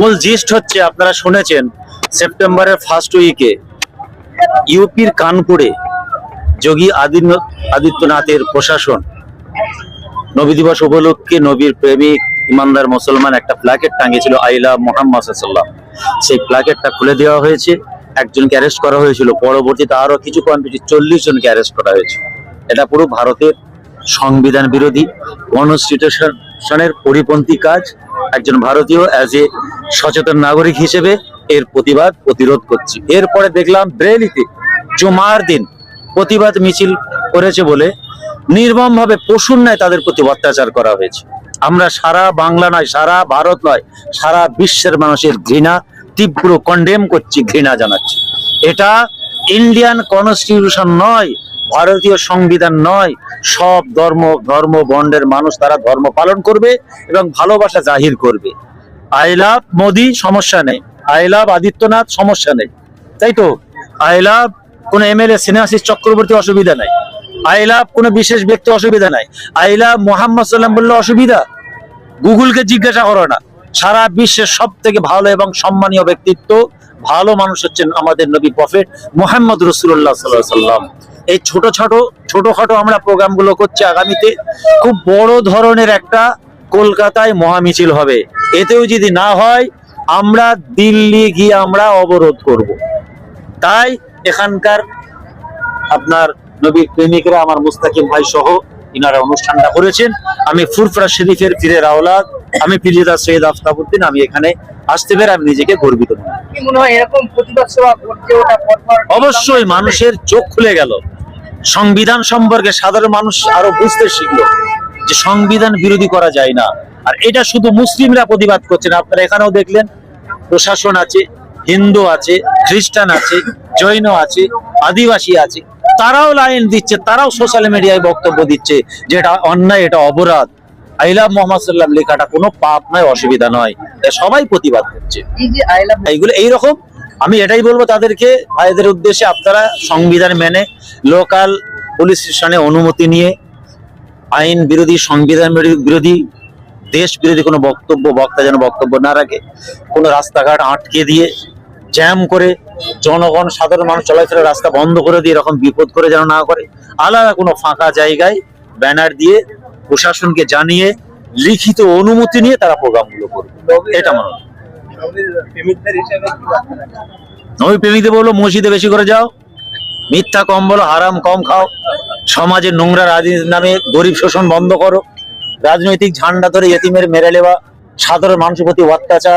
মূল জিস্ট হচ্ছে, আপনারা শুনেছেন, সেপ্টেম্বরের ফার্স্ট উইকে ইউপির কানপুরে যোগী আদিত্য, আদিত্যনাথের প্রশাসন, নবী দিবস উপলক্ষে নবীর প্রেমিক, ইমানদার মুসলমান একটা প্ল্যাকেট টাঙিয়েছিল, আইলা মোহাম্মদ সাল্লাম সেই প্ল্যাকেটটা খুলে দেওয়া হয়েছে, একজনকে অ্যারেস্ট করা হয়েছিল, পরবর্তীতে আরও কিছু কোয়ান্টিটি চল্লিশ জনকে অ্যারেস্ট করা হয়েছে। এটা পুরো ভারতের সংবিধান বিরোধী কনস্টিটিউশনের পরিপন্থী কাজ। একজন ভারতীয় অ্যাজ এ সচেতন নাগরিক হিসেবে এর প্রতিবাদ প্রতিরোধ করছি। এরপরে দেখলাম ব্রেলিতে জুমার দিন প্রতিবাদ মিছিল করেছে বলে নির্মমভাবে পশুর ন্যায় তাদের প্রতি অত্যাচার করা হয়েছে। আমরা সারা বাংলা নয়, সারা ভারত নয়, সারা বিশ্বের মানুষের ঘৃণা, তীব্র কন্ডেম করছি, ঘৃণা জানাচ্ছি। এটা ইন্ডিয়ান কনস্টিটিউশন নয়, ভারতীয় সংবিধান নয়, সব ধর্ম ধর্ম বন্ডের মানুষ তারা ধর্ম পালন করবে এবং ভালোবাসা জাহির করবে। আই লাভ মোদি, সমস্যা নেই। আই লাভ আদিত্যনাথ, সমস্যা নেই। তাই তো? আই লাভ কোন এমএলএ সিনেহাসিস চক্রবর্তী অসুবিধা নাই। আই লাভ কোনো বিশেষ ব্যক্তি অসুবিধা নাই। আই লাভ মোহাম্মদ সাল্লাম বললে অসুবিধা? গুগলকে জিজ্ঞাসা করো না। সারা বিশ্বের সব থেকে ভালো এবং সম্মানীয় ব্যক্তিত্ব ভালো মানুষ হচ্ছেন আমাদের নবী প্রফেট মোহাম্মদ রসুল্লাহ সাল্লাহ সাল্লাম। এই ছোট ছোট ছোটখাটো আমরা প্রোগ্রামগুলো করছি আগামীতে। খুব বড় ধরনের একটা কলকাতায় মহামিছিল হবে। এতেও যদি না হয় আমরা দিল্লি গিয়ে আমরা অবরোধ করব। তাই এখানকার আপনার নবীর প্রেমিকরা আমার মুস্তাকিম ভাই সহ ইনারা অনুষ্ঠানটা করেছেন। আমি ফুরফুরা শরীফের ফিরে রাওলাদ আমি ফিরিদা সৈয়দ আফতাবুদ্দিন আমি এখানে আসতে পেরে আমি নিজেকে গর্বিত অবশ্যই মানুষের চোখ খুলে গেল। সংবিধান সম্পর্কে সাধারণ মানুষ আরও বুঝতে শিখলো। যে সংবিধান বিরোধী করা যায় না। আর এটা শুধু মুসলিমরা প্রতিবাদ করছেন আপনারা এখানেও দেখলেন প্রশাসন আছে হিন্দু আছে খ্রিস্টান আছে জৈন আছে আদিবাসী আছে। তারাও লাইন দিচ্ছে তারাও সোশ্যাল মিডিয়ায় বক্তব্য দিচ্ছে যে এটা অন্যায় এটা অপরাধ। আইলা মোহাম্মদ সাল্লাম লেখাটা কোনো পাপ নয় অসুবিধা নয়। সবাই প্রতিবাদ করছে। আই লাভ এইগুলো এইরকম। আমি এটাই বলব তাদেরকে ভাইদের উদ্দেশ্যে আপনারা সংবিধান মেনে লোকাল পুলিশ স্টেশনে অনুমতি নিয়ে আইন বিরোধী, সংবিধান বিরোধী- দেশ বিরোধী কোনো বক্তব্য, বক্তা যেন বক্তব্য না রাখে, কোনো রাস্তাঘাট আটকে দিয়ে জ্যাম করে জনগণ, সাধারণ মানুষ চলাফেরা রাস্তা বন্ধ করে দিয়ে এরকম বিপদ করে যেন না করে, আলাদা কোনো ফাঁকা জায়গায় ব্যানার দিয়ে প্রশাসনকে জানিয়ে লিখিত অনুমতি নিয়ে তারা প্রোগ্রামগুলো করবে এটা মনে হয়? নবী প্রেমিকদের বলল, মসজিদে বেশি করে যাও, মিথ্যা কম বলো, হারাম কম খাও সমাজের নোংরা রাজনীতির নামে গরিব শোষণ বন্ধ করো। রাজনৈতিক ঝান্ডা ধরে এতিমের মেরে লেওয়া সাধারণ মানুষের প্রতি অত্যাচার।